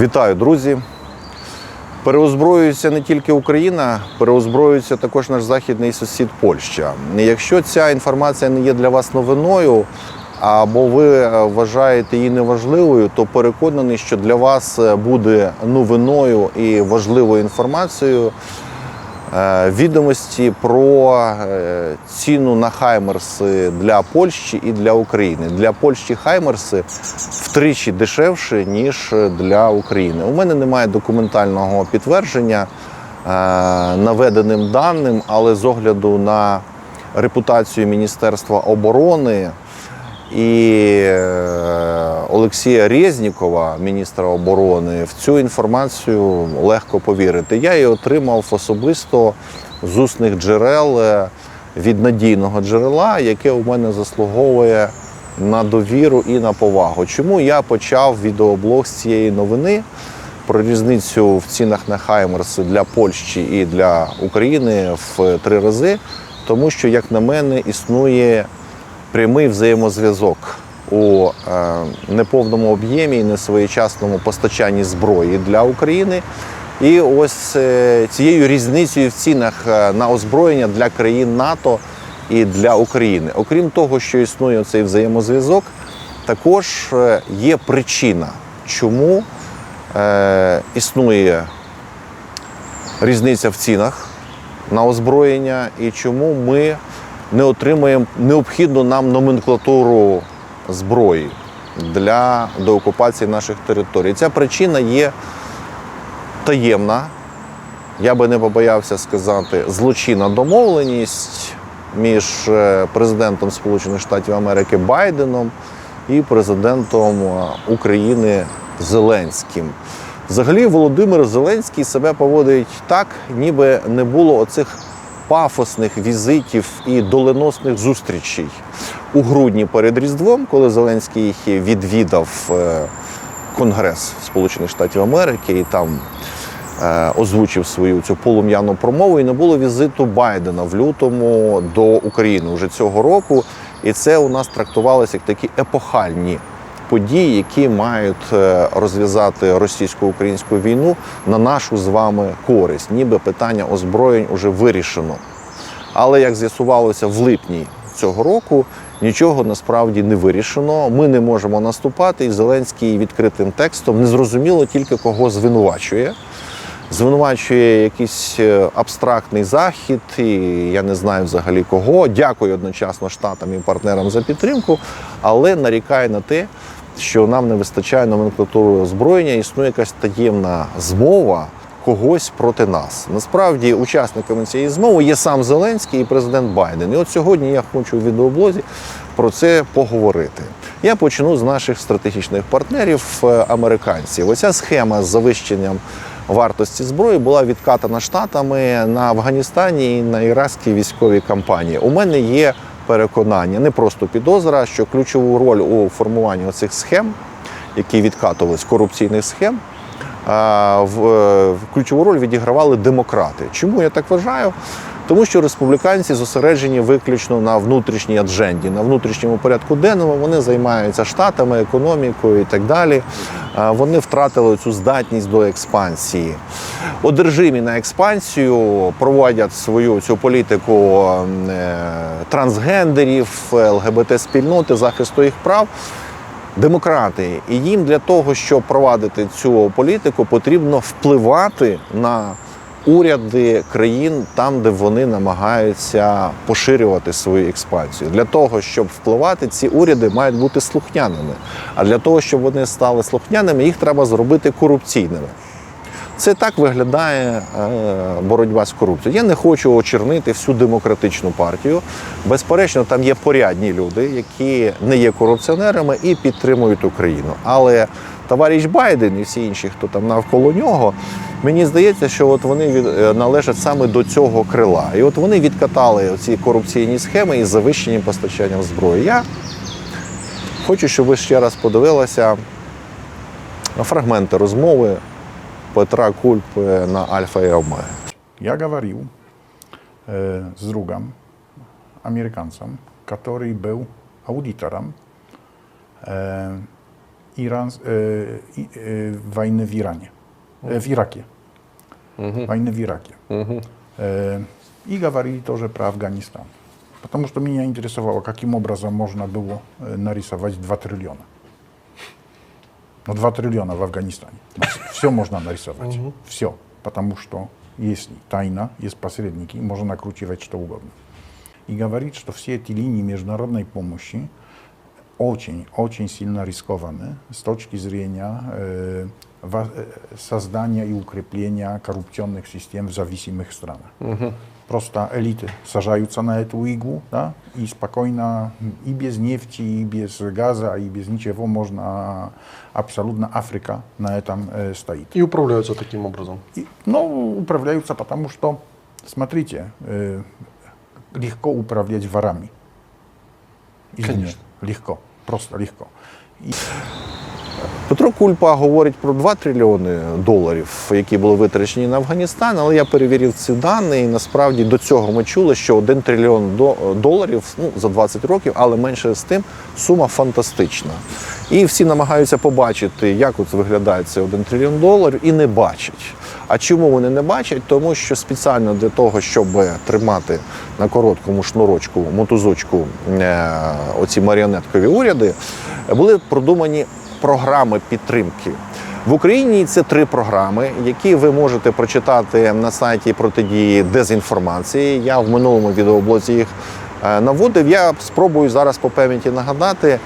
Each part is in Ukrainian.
Вітаю, друзі! Переозброюється не тільки Україна, переозброюється також наш західний сусід Польща. Якщо ця інформація не є для вас новиною, або ви е, вважаєте її неважливою, то переконаний, що для вас е, буде новиною і важливою інформацією відомості про е, ціну на хаймерси для Польщі і для України. Для Польщі хаймерси втричі дешевше, ніж для України. У мене немає документального підтвердження е, наведеним даним, але з огляду на репутацію Міністерства оборони і е, Олексія Резнікова, міністра оборони, в цю інформацію легко повірити. Я її отримав особисто з усних джерел е, від надійного джерела, яке у мене заслуговує на довіру і на повагу. Чому я почав відеоблог з цієї новини? Про різницю в цінах на Хаймерс для Польщі і для України в три рази, тому що, як на мене, існує прямий взаємозв'язок у е, неповному об'ємі і несвоєчасному постачанні зброї для України. І ось е, цією різницею в цінах е, на озброєння для країн НАТО і для України. Окрім того, що існує цей взаємозв'язок, також є причина, чому існує різниця в цінах на озброєння і чому ми не отримуємо необхідну нам номенклатуру зброї для деокупації наших територій. Ця причина є таємна. Я би не побоявся сказати, злочинна домовленість між е, президентом Сполучених Штатів Америки Байденом і президентом е, України Зеленським. Взагалі, Володимир Зеленський себе поводить так, ніби не було оцих пафосних візитів і доленосних зустрічей у грудні перед Різдвом, коли Зеленський відвідав е, Конгрес Сполучених Штатів Америки і там е, озвучив свою цю полум'яну промову. І не було візиту Байдена в лютому до України вже цього року. І це у нас трактувалося як такі епохальні події, які мають е, розв'язати російсько-українську війну на нашу з вами користь, ніби питання озброєнь уже вирішено. Але як з'ясувалося в липні цього року, нічого насправді не вирішено. Ми не можемо наступати, і Зеленський відкритим текстом незрозуміло тільки кого звинувачує. Звинувачує якийсь е, абстрактний захід, і я не знаю взагалі кого. Дякую одночасно штатам і партнерам за підтримку, але нарікає на те, що нам не вистачає номенклатури озброєння, існує якась таємна змова когось проти нас. Насправді, учасниками цієї змови є сам Зеленський і президент Байден. І от сьогодні я хочу в відеоблозі про це поговорити. Я почну з наших стратегічних партнерів е, американців. Оця схема з завищенням вартості зброї була відкатана штатами на Афганістані і на іракській військовій кампанії. У мене є переконання, не просто підозра, що ключову роль у формуванні оцих схем, які відкатувались корупційних схем, ключову роль відігравали демократи. Чому я так вважаю? Тому що республіканці зосереджені виключно на внутрішній адженді, на внутрішньому порядку денному. Вони займаються штатами, економікою і так далі. Вони втратили цю здатність до експансії. Одержимі на експансію проводять свою цю політику е, трансгендерів, ЛГБТ-спільноти, захисту їх прав демократи. І їм для того, щоб провадити цю політику, потрібно впливати на уряди країн там, де вони намагаються поширювати свою експансію. Для того, щоб впливати, ці уряди мають бути слухняними. А для того, щоб вони стали слухняними, їх треба зробити корупційними. Це так виглядає е, боротьба з корупцією. Я не хочу очернити всю демократичну партію. Безперечно, там є порядні люди, які не є корупціонерами і підтримують Україну. Але товариш Байден і всі інші, хто там навколо нього, мені здається, що от вони е, належать саме до цього крила. І от вони відкатали ці корупційні схеми із завищенням постачанням зброї. Я хочу, щоб ви ще раз подивилися на фрагменти розмови Петра Кульпи на Альфа і Омега. Я говорил э, с другом, американцем, который был аудитором. Э, Иран, э, и- э, войны в Иране, э, в Ираке. Войны в Ираке. Э, и говорили тоже про Афганистан. Потому что меня интересовало, каким образом можно было э, нарисовать 2 триллиона. Ну, 2 триллиона в Афганистане. Все можно нарисовать. Все. Потому что есть тайна, есть посредники, можно накручивать что угодно. И говорит, что все эти линии международной помощи очень, очень сильно рискованы с точки зрения э, во- э, создания и укрепления коррупционных систем в зависимых странах. Просто элиты сажаются на эту иглу, да, и спокойно и без нефти, и без газа, и без ничего можно абсолютно Африка на этом э, стоит. И управляются таким образом. И, ну, управляются, потому что, смотрите, э, легко управлять ворами. Извне. Конечно. Легко, просто легко. Петро Кульпа говорить про 2 трильйони доларів, які були витрачені на Афганістан, але я перевірив ці дані, і насправді до цього ми чули, що 1 трильйон доларів ну, за 20 років, але менше з тим сума фантастична. І всі намагаються побачити, як от виглядає цей 1 трильйон доларів, і не бачать. А чому вони не бачать? Тому що спеціально для того, щоб тримати на короткому шнурочку, мотузочку е, оці маріонеткові уряди, були продумані програми підтримки. В Україні це три програми, які ви можете прочитати на сайті протидії дезінформації. Я в минулому відеоблозі їх е, наводив. Я спробую зараз по пам'яті нагадати.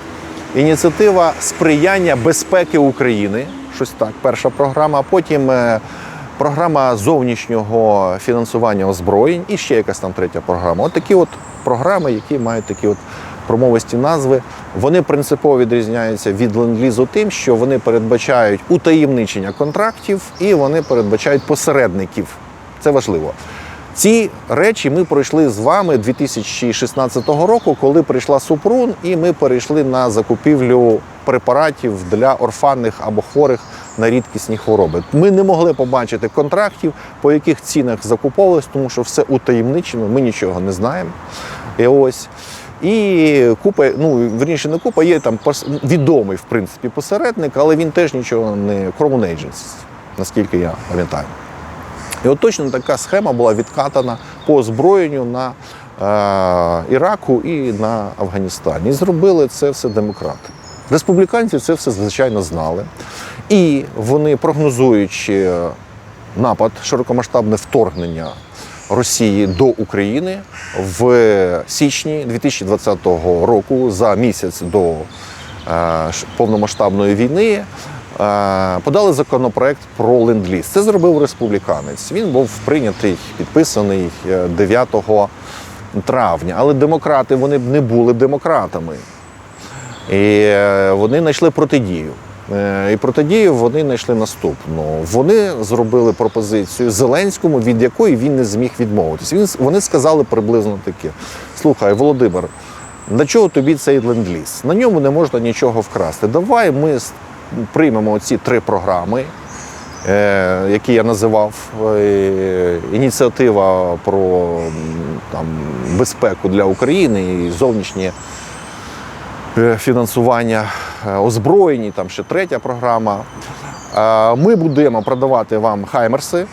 Ініціатива сприяння безпеки України. Щось так, перша програма. А потім е, програма зовнішнього фінансування озброєнь і ще якась там третя програма. От такі от програми, які мають такі от промовисті назви. Вони принципово відрізняються від ленд-лізу тим, що вони передбачають утаємничення контрактів і вони передбачають посередників. Це важливо. Ці речі ми пройшли з вами 2016 року, коли прийшла Супрун, і ми перейшли на закупівлю препаратів для орфанних або хворих на рідкісні хвороби. Ми не могли побачити контрактів, по яких цінах закуповувалось, тому що все утаємничено, ми нічого не знаємо. І ось. І купа, ну верніше не купа, є там відомий в принципі посередник, але він теж нічого не Crown Agents, наскільки я пам'ятаю. І от точно така схема була відкатана по озброєнню на е, Іраку і на Афганістані. І зробили це все демократи. Республіканці це все звичайно знали. І вони, прогнозуючи напад, широкомасштабне вторгнення Росії до України в січні 2020 року, за місяць до е, повномасштабної війни, е, подали законопроект про ленд-ліз. Це зробив республіканець. Він був прийнятий, підписаний е, 9 травня. Але демократи вони б не були демократами. І е, вони знайшли протидію. Е, І протидію вони знайшли наступну. Вони зробили пропозицію Зеленському, від якої він не зміг відмовитися. Він, вони сказали приблизно таке: слухай, Володимир, для чого тобі цей ленд-ліз? На ньому не можна нічого вкрасти. Давай ми приймемо ці три програми, е, які я називав. Е, Ініціатива про там, безпеку для України і зовнішнє фінансування е, озброєнь, і там ще третя програма. Е, Ми будемо продавати вам хаймерси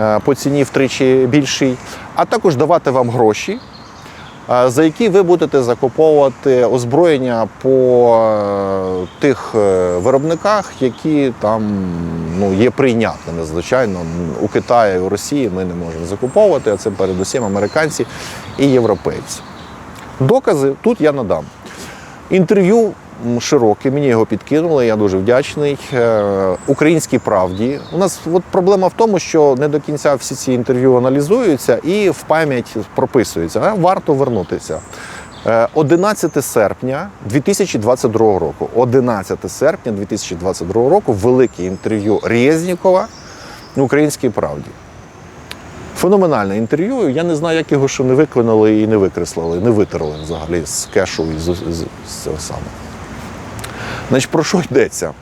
е, по ціні втричі більшій, а також давати вам гроші, за які ви будете закуповувати озброєння по тих виробниках, які там ну, є прийнятними. Звичайно, у Китаї, у Росії ми не можемо закуповувати, а це передусім американці і європейці. Докази тут я надам. Інтерв'ю м, широке, мені його підкинули, я дуже вдячний. Е, Українській правді. У нас от проблема в тому, що не до кінця всі ці інтерв'ю аналізуються і в пам'ять прописуються. Варто вернутися. Е, 11 серпня 2022 року. 11 серпня 2022 року велике інтерв'ю Резнікова Українській правді. Феноменальне інтерв'ю. Я не знаю, як його ще не виконали і не викреслили, не витерли взагалі з кешу і з, з, з цього самого. Значить, про що йдеться?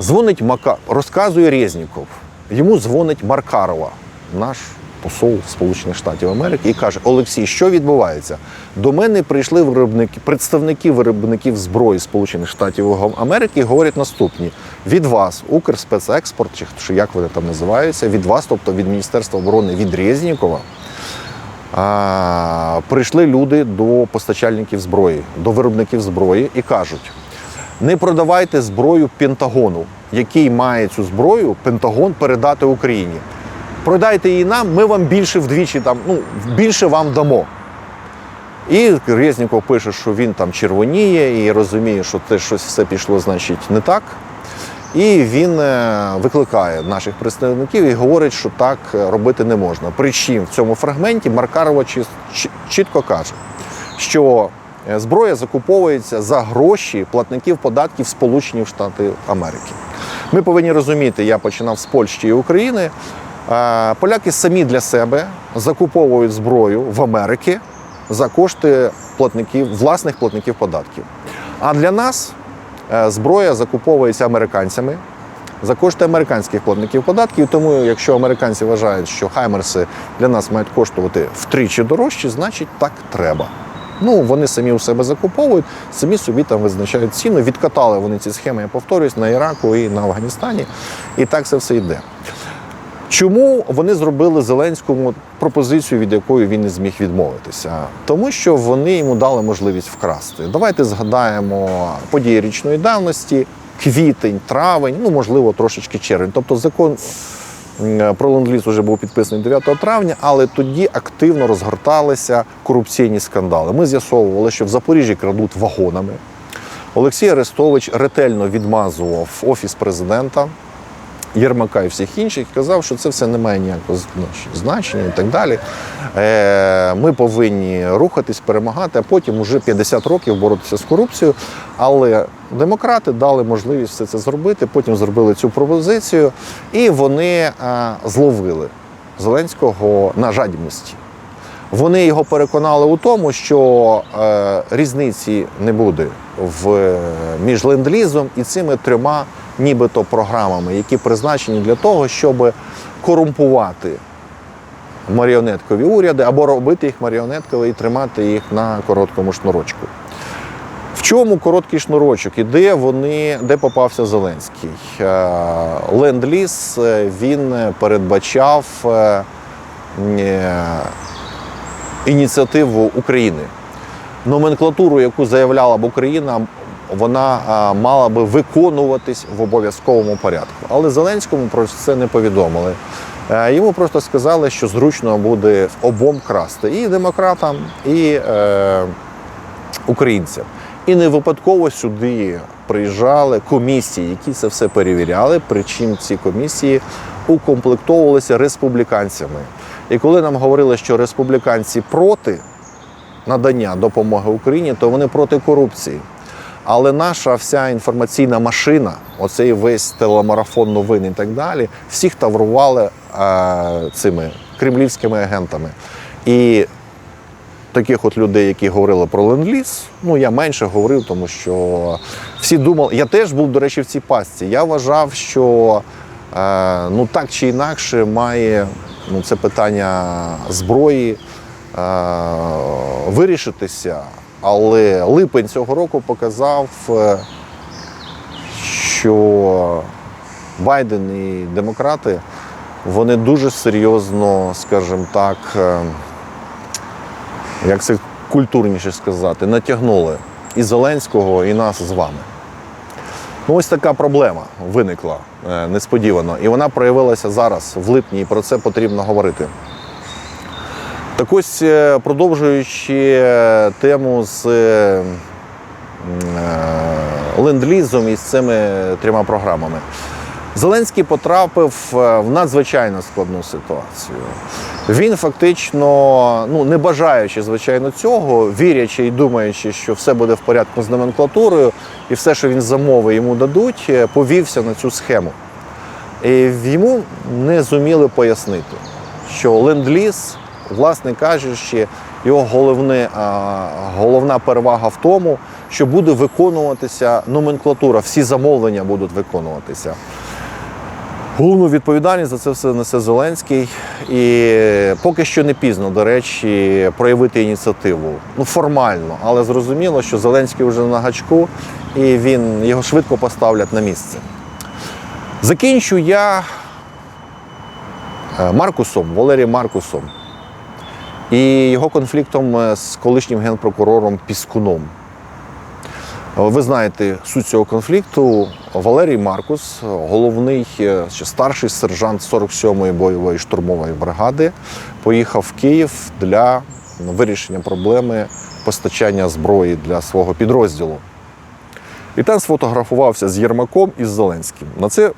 Дзвонить Мака, розказує Резніков. Йому дзвонить Маркарова, наш посол Сполучених Штатів Америки, і каже: Олексій, що відбувається? До мене прийшли виробники, представники виробників зброї Сполучених Штатів Америки і говорять наступні: від вас, Укрспецекспорт, чи як вони там називаються, від вас, тобто від Міністерства оборони від Резнікова, а, прийшли люди до постачальників зброї, до виробників зброї і кажуть: не продавайте зброю Пентагону, який має цю зброю, Пентагон передати Україні. Продайте її нам, ми вам більше вдвічі там, ну, більше вам дамо. І Резніков пише, що він там червоніє і розуміє, що це щось все пішло, значить, не так. І він е, викликає наших представників і говорить, що так е, робити не можна. Причому в цьому фрагменті Маркарова чітко каже, що зброя закуповується за гроші платників податків Сполучених Штатів Америки. Ми повинні розуміти, я починав з Польщі і України. е, Поляки самі для себе закуповують зброю в Америці за кошти платників, власних платників податків. А для нас Е, Зброя закуповується американцями за кошти американських платників податків. Тому, якщо американці вважають, що хаймерси для нас мають коштувати втричі дорожче, значить так треба. Ну, вони самі у себе закуповують, самі собі там визначають ціну. Відкатали вони ці схеми, я повторюсь, на Іраку і на Афганістані. І так це все йде. Чому вони зробили Зеленському пропозицію, від якої він не зміг відмовитися? Тому що вони йому дали можливість вкрасти. Давайте згадаємо події річної давності, квітень, травень, ну можливо, трошечки червень. Тобто закон про ленд-ліз вже був підписаний 9 травня, але тоді активно розгорталися корупційні скандали. Ми з'ясовували, що в Запоріжжі крадуть вагонами. Олексій Арестович ретельно відмазував офіс президента. Єрмака і всіх інших казав, що це все не має ніякого знач- значення і так далі. Е, Ми повинні рухатись, перемагати, а потім уже 50 років боротися з корупцією. Але демократи дали можливість все це зробити. Потім зробили цю пропозицію, і вони е, зловили Зеленського на жадібності. Вони його переконали у тому, що е, різниці не буде в, між ленд-лізом і цими трьома нібито програмами, які призначені для того, щоб корумпувати маріонеткові уряди або робити їх маріонеткові і тримати їх на короткому шнурочку. В чому короткий шнурочок і де вони, де попався Зеленський? Е, Ленд-ліз е, він передбачав е, е, ініціативу України. Номенклатуру, яку заявляла б Україна, вона мала би виконуватись в обов'язковому порядку. Але Зеленському про це не повідомили. Е, Йому просто сказали, що зручно буде обом красти і демократам, і е, українцям. І не випадково сюди приїжджали комісії, які це все перевіряли. Причому ці комісії укомплектовувалися республіканцями. І коли нам говорили, що республіканці проти надання допомоги Україні, то вони проти корупції. Але наша вся інформаційна машина, оцей весь телемарафон новин і так далі, всіх таврували е, цими кремлівськими агентами. І таких от людей, які говорили про ленд-ліз, ну я менше говорив, тому що всі думали. Я теж був, до речі, в цій пастці. Я вважав, що е, ну так чи інакше має ну, це питання зброї е, вирішитися. Але липень цього року показав, е, що Байден і демократи вони дуже серйозно, скажімо так, е, як це культурніше сказати, натягнули і Зеленського, і нас з вами. Ну, ось така проблема виникла е, несподівано, і вона проявилася зараз, в липні, і про це потрібно говорити. Так ось, е, продовжуючи е, тему з ленд-лізом і з цими трьома програмами. Зеленський потрапив в надзвичайно складну ситуацію. Він фактично, ну не бажаючи, звичайно, цього, вірячи і думаючи, що все буде в порядку з номенклатурою, і все, що він замовить, йому дадуть, е, повівся на цю схему. І йому не зуміли пояснити, що ленд-ліз, власне кажучи, його головне, головна перевага в тому, що буде виконуватися номенклатура, всі замовлення будуть виконуватися. Головну відповідальність за це все несе Зеленський. І поки що не пізно, до речі, проявити ініціативу. Ну, формально, але зрозуміло, що Зеленський вже на гачку і він його швидко поставлять на місце. Закінчу я е, Маркусом, Валерієм Маркусом і його конфліктом е, з колишнім генпрокурором Піскуном. Ви знаєте суть цього конфлікту. Валерій Маркус, головний е, ще старший сержант 47-ї бойової штурмової бригади, поїхав в Київ для вирішення проблеми постачання зброї для свого підрозділу. І там сфотографувався з Єрмаком і з Зеленським. На це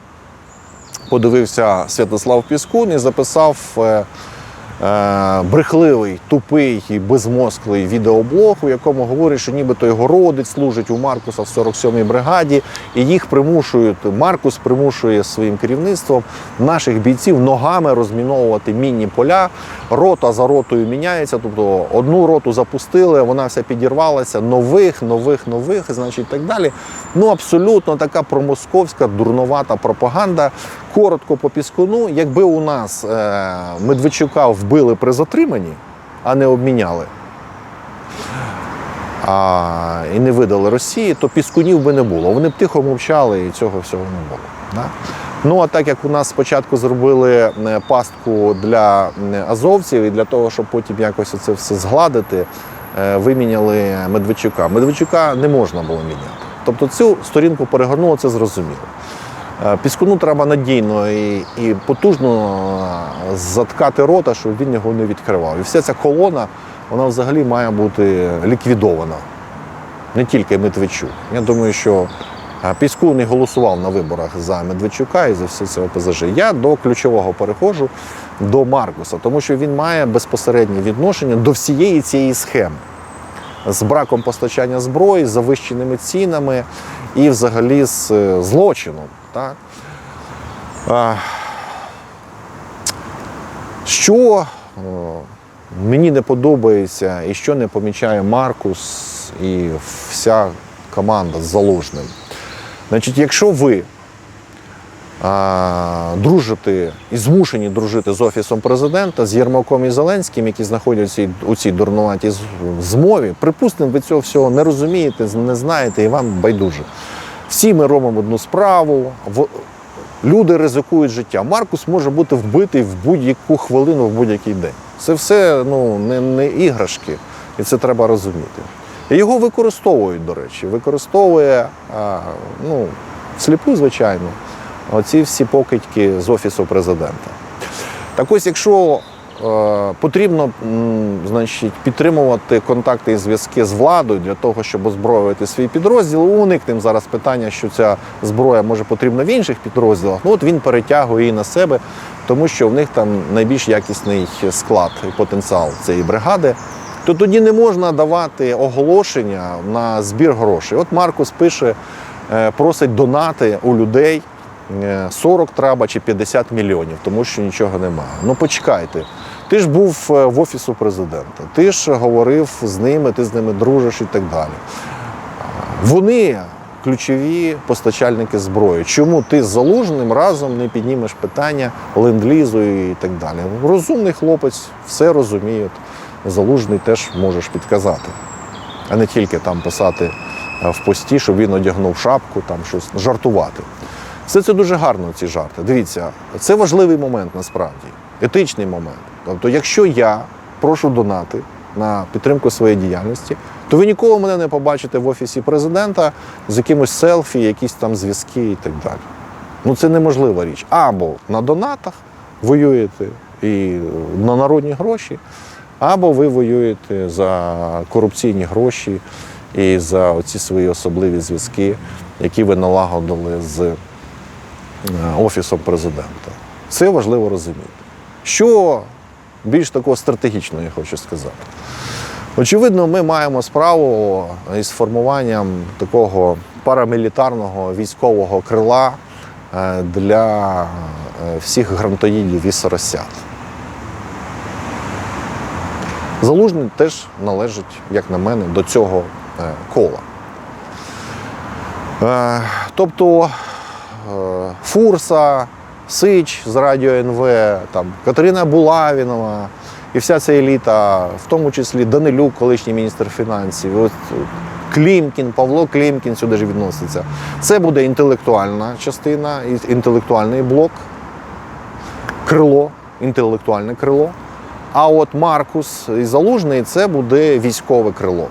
подивився Святослав Піскун і записав е, е, брехливий, тупий і безмозклий відеоблог, у якому говорить, що нібито його родич служить у Маркуса в 47-й бригаді, і їх примушують, Маркус примушує своїм керівництвом наших бійців ногами розміновувати мінні поля. Рота за ротою міняється, тобто одну роту запустили, вона вся підірвалася, нових, нових, нових, значить, так далі. Ну, абсолютно така промосковська дурновата пропаганда. Коротко по піскуну, якби у нас е, Медведчука вбили при затриманні, а не обміняли. А, і не видали Росії, то піскунів би не було. Вони б тихо мовчали і цього всього не було. Да? Ну а так як у нас спочатку зробили е, пастку для азовців, і для того, щоб потім якось це все згладити, е, виміняли Медведчука. Медведчука не можна було міняти. Тобто цю сторінку перегорнуло, це зрозуміло. Е, Піскуну треба надійно і, і потужно е, заткати рота, щоб він його не відкривав. І вся ця колона, вона взагалі має бути ліквідована. Не тільки Медведчук. Я думаю, що е, Піскун не голосував на виборах за Медведчука і за все це ОПЗЖ. Я до ключового переходжу до Маркуса, тому що він має безпосереднє відношення до всієї цієї схеми з браком постачання зброї, з завищеними цінами і взагалі з злочином. Так? Що мені не подобається і що не помічає Маркус і вся команда з залужним. Значить, якщо ви а, дружите і змушені дружити з офісом президента, з Єрмаком і Зеленським, які знаходяться у цій- дурнуватій змові, припустимо, ви цього всього не розумієте, не знаєте і вам байдуже. Всі ми робимо одну справу. Люди ризикують життя. Маркус може бути вбитий в будь-яку хвилину, в будь-який день. Це все ну, не, не іграшки, і це треба розуміти. Його використовують, до речі, використовує ну, сліпу, звичайно, оці всі покидьки з Офісу президента. Так ось, якщо потрібно значить, підтримувати контакти і зв'язки з владою для того, щоб озброювати свій підрозділ, уникнемо зараз питання, що ця зброя може потрібна в інших підрозділах. Ну от він перетягує її на себе, тому що в них там найбільш якісний склад і потенціал цієї бригади. То тоді не можна давати оголошення на збір грошей. От Маркус пише, е, просить донати у людей. Е, 40 треба чи 50 мільйонів, тому що нічого немає. Ну почекайте. Ти ж був е, в офісу президента, ти ж говорив з ними, ти з ними дружиш і так далі. Вони ключові постачальники зброї. Чому ти з залужним разом не піднімеш питання ленд-лізу і так далі? Розумний хлопець, все розуміє. Залужний теж можеш підказати, а не тільки там писати е, в пості, щоб він одягнув шапку, там щось жартувати. Все це дуже гарно, ці жарти. Дивіться, це важливий момент насправді, етичний момент. Тобто, якщо я прошу донати на підтримку своєї діяльності, то ви ніколи мене не побачите в офісі президента з якимось селфі, якісь там зв'язки і так далі. Ну це неможлива річ. Або на донатах воюєте і на народні гроші, або ви воюєте за корупційні гроші і за оці свої особливі зв'язки, які ви налагодили з е, офісом президента. Це важливо розуміти. Що більш такого стратегічного я хочу сказати. Очевидно, ми маємо справу із формуванням такого парамілітарного військового крила е, для е, всіх грантоїдів і соросят. Залужний теж належить, як на мене, до цього е, кола. Е, Тобто е, Фурса, Сич з радіо НВ, там, Катерина Булавінова і вся ця еліта, в тому числі Данилюк, колишній міністр фінансів, от, Клімкін, Павло Клімкін сюди ж відноситься. Це буде інтелектуальна частина, інтелектуальний блок, крило, інтелектуальне крило. А от Маркус і Залужний це буде військове крило.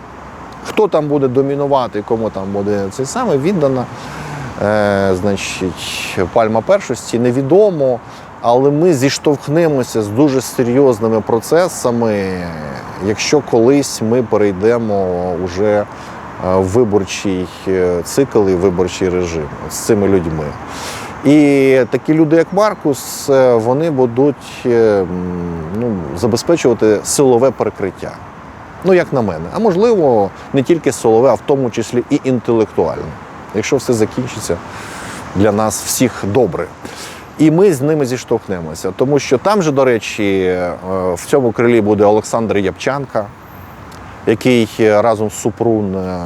Хто там буде домінувати, кому там буде це саме віддана, е, значить, пальма першості, невідомо. Але ми зіштовхнемося з дуже серйозними процесами, якщо колись ми перейдемо вже е, в виборчий е, цикл і виборчий режим з цими людьми. І такі люди, як Маркус, е, вони будуть е, ну, забезпечувати силове перекриття. Ну, як на мене. А можливо, не тільки силове, а в тому числі і інтелектуальне. Якщо все закінчиться для нас всіх добре. І ми з ними зіштовхнемося, тому що там же, до речі, е, в цьому крилі буде Олександр Ябчанка, який разом з Супрун е,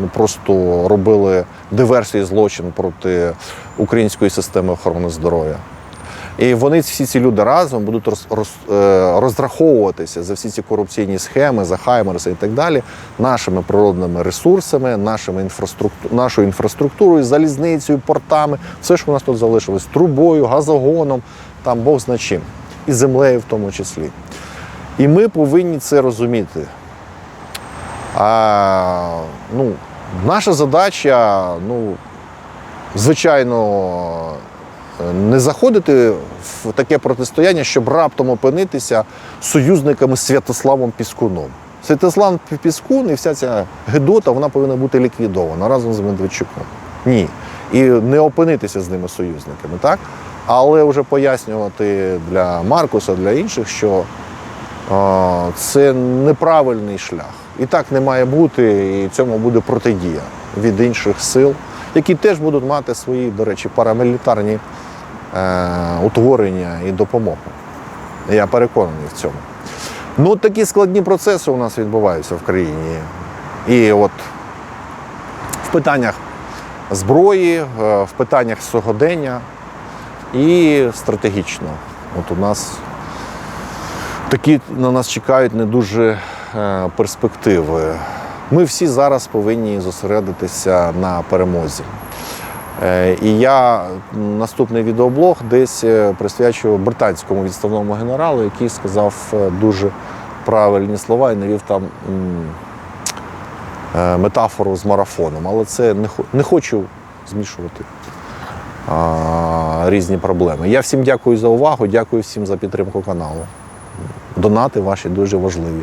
ну, просто робили диверсії злочин проти української системи охорони здоров'я. І вони всі ці люди разом будуть роз, роз, е, розраховуватися за всі ці корупційні схеми, за Хаймерси і так далі, нашими природними ресурсами, нашими інфраструкту, нашою інфраструктурою, залізницею, портами, все, що у нас тут залишилось, трубою, газогоном, там Бог зна чим, і землею в тому числі. І ми повинні це розуміти. А, ну, наша задача, ну, звичайно, не заходити в таке протистояння, щоб раптом опинитися союзниками Святославом Піскуном. Святослав Піскун і вся ця гедота вона повинна бути ліквідована разом з Медведчуком. Ні. І не опинитися з ними союзниками, так? Але вже пояснювати для Маркуса, для інших, що а, це неправильний шлях. І так не має бути, і цьому буде протидія від інших сил, які теж будуть мати свої, до речі, парамілітарні е, утворення і допомогу. Я переконаний в цьому. Ну, такі складні процеси у нас відбуваються в країні. І от в питаннях зброї, е, в питаннях сьогодення і стратегічно. От у нас такі на нас чекають не дуже е, перспективи. Ми всі зараз повинні зосередитися на перемозі. Е, І я наступний відеоблог десь е, присвячую британському відставному генералу, який сказав е, дуже правильні слова і навів там метафору з марафоном. Але це не, хочу змішувати різні проблеми. Я всім дякую за увагу, дякую всім за підтримку каналу. Донати ваші дуже важливі.